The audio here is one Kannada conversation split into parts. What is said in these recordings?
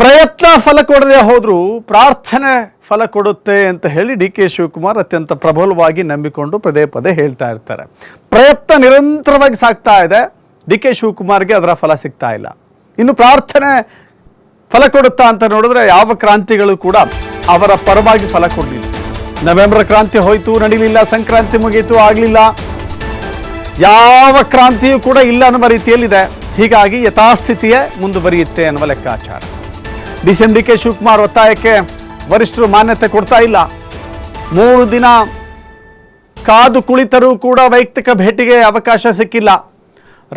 ಪ್ರಯತ್ನ ಫಲ ಕೊಡದೆ ಹೋದರೂ ಪ್ರಾರ್ಥನೆ ಫಲ ಕೊಡುತ್ತೆ ಅಂತ ಹೇಳಿ ಡಿ ಕೆ ಶಿವಕುಮಾರ್ ಅತ್ಯಂತ ಪ್ರಬಲವಾಗಿ ನಂಬಿಕೊಂಡು ಪದೇ ಪದೇ ಹೇಳ್ತಾ ಇರ್ತಾರೆ. ಪ್ರಯತ್ನ ನಿರಂತರವಾಗಿ ಸಾಕ್ತಾ ಇದೆ. ಡಿ ಕೆ ಶಿವಕುಮಾರ್ಗೆ ಅದರ ಫಲ ಸಿಗ್ತಾ ಇಲ್ಲ. ಇನ್ನು ಪ್ರಾರ್ಥನೆ ಫಲ ಕೊಡುತ್ತಾ ಅಂತ ನೋಡಿದ್ರೆ ಯಾವ ಕ್ರಾಂತಿಗಳು ಕೂಡ ಅವರ ಪರವಾಗಿ ಫಲ ಕೊಡಲಿಲ್ಲ. ನವೆಂಬರ್ ಕ್ರಾಂತಿ ಹೋಯಿತು, ನಡೀಲಿಲ್ಲ, ಸಂಕ್ರಾಂತಿ ಮುಗೀತು, ಆಗಲಿಲ್ಲ. ಯಾವ ಕ್ರಾಂತಿಯೂ ಕೂಡ ಇಲ್ಲ ಅನ್ನುವ ರೀತಿಯಲ್ಲಿದೆ. ಹೀಗಾಗಿ ಯಥಾಸ್ಥಿತಿಯೇ ಮುಂದುವರಿಯುತ್ತೆ ಅನ್ನುವ ಲೆಕ್ಕಾಚಾರ. D C M D K Shivakumar ಒತ್ತಾಯಕ್ಕೆ ವರಿಷ್ಠರು ಮಾನ್ಯತೆ ಕೊಡ್ತಾ ಇಲ್ಲ. ಮೂರು ದಿನ ಕಾದು ಕುಳಿತರೂ ಕೂಡ ವೈಯಕ್ತಿಕ ಭೇಟಿಗೆ ಅವಕಾಶ ಸಿಕ್ಕಿಲ್ಲ.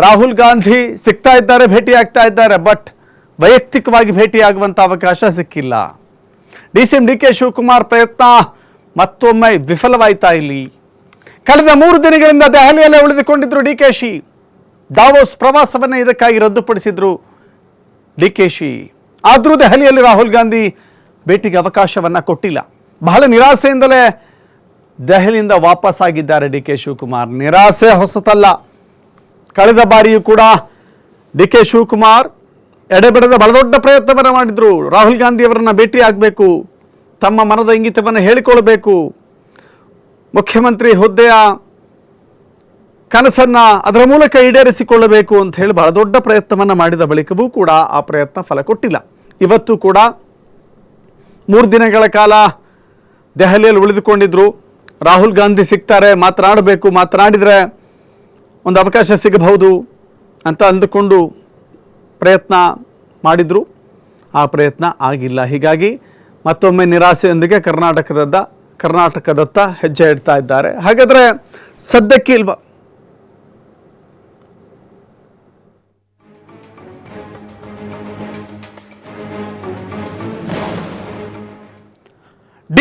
ರಾಹುಲ್ ಗಾಂಧಿ ಸಿಗ್ತಾ ಇದ್ದಾರೆ, ಭೇಟಿಯಾಗ್ತಾ ಇದ್ದಾರೆ, ಬಟ್ ವೈಯಕ್ತಿಕವಾಗಿ ಭೇಟಿಯಾಗುವಂಥ ಅವಕಾಶ ಸಿಕ್ಕಿಲ್ಲ. D C M D K Shivakumar ಪ್ರಯತ್ನ ಮತ್ತೊಮ್ಮೆ ವಿಫಲವಾಯ್ತಾ ಇಲ್ಲಿ. ಕಳೆದ ಮೂರು ದಿನಗಳಿಂದ ದೆಹಲಿಯಲ್ಲೇ ಉಳಿದುಕೊಂಡಿದ್ರು ಡಿ ಕೆ ಶಿ. ದಾವೋಸ್ ಪ್ರವಾಸವನ್ನು ಇದಕ್ಕಾಗಿ ರದ್ದುಪಡಿಸಿದ್ರು ಡಿ ಕೆ ಶಿ. ಆದರೂ ದೆಹಲಿಯಲ್ಲಿ ರಾಹುಲ್ ಗಾಂಧಿ ಭೇಟಿಗೆ ಅವಕಾಶವನ್ನು ಕೊಟ್ಟಿಲ್ಲ. ಬಹಳ ನಿರಾಸೆಯಿಂದಲೇ ದೆಹಲಿಯಿಂದ ವಾಪಸ್ ಆಗಿದ್ದಾರೆ ಡಿ ಕೆ ಶಿವಕುಮಾರ್. ನಿರಾಸೆ ಹೊಸತಲ್ಲ. ಕಳೆದ ಬಾರಿಯೂ ಕೂಡ ಡಿ ಕೆ ಶಿವಕುಮಾರ್ ಎಡೆಬಿಡದ ಬಹಳ ದೊಡ್ಡ ಪ್ರಯತ್ನವನ್ನು ಮಾಡಿದ್ರು. ರಾಹುಲ್ ಗಾಂಧಿ ಅವರನ್ನ ಭೇಟಿ ಆಗಬೇಕು. ತಮ್ಮ ಮನದ ಇಂಗಿತವನ್ನು ಹೇಳಿಕೊಳ್ಬೇಕು ಮುಖ್ಯಮಂತ್ರಿ ಹುದ್ದೆಯ ಕನಸನ್ನ ಅದರ ಮೂಲಕ ಈಡೇರಿಸಿಕೊಳ್ಳಬೇಕು ಅಂತ ಹೇಳಿ ಬಹಳ ದೊಡ್ಡ ಪ್ರಯತ್ನವನ್ನು ಮಾಡಿದ ಬಳಿಕವೂ ಕೂಡ ಆ ಪ್ರಯತ್ನ ಫಲ ಕೊಟ್ಟಿಲ್ಲ. ಇವತ್ತು ಕೂಡ ಮೂರು ದಿನಗಳ ಕಾಲ ದೆಹಲಿಯಲ್ಲಿ ಉಳಿದುಕೊಂಡಿದ್ದರು ರಾಹುಲ್ ಗಾಂಧಿ ಸಿಗ್ತಾರೆ, ಮಾತನಾಡಬೇಕು, ಮಾತನಾಡಿದರೆ ಒಂದು ಅವಕಾಶ ಸಿಗಬಹುದು ಅಂತ ಅಂದುಕೊಂಡು ಪ್ರಯತ್ನ ಮಾಡಿದರು. ಆ ಪ್ರಯತ್ನ ಆಗಿಲ್ಲ. ಹೀಗಾಗಿ ಮತ್ತೊಮ್ಮೆ ನಿರಾಸೆಯೊಂದಿಗೆ ಕರ್ನಾಟಕದತ್ತ ಕರ್ನಾಟಕದತ್ತ ಹೆಜ್ಜೆ ಇಡ್ತಾ ಇದ್ದಾರೆ. ಹಾಗಾದರೆ ಸದ್ಯಕ್ಕೆ ಇಲ್ವಾ?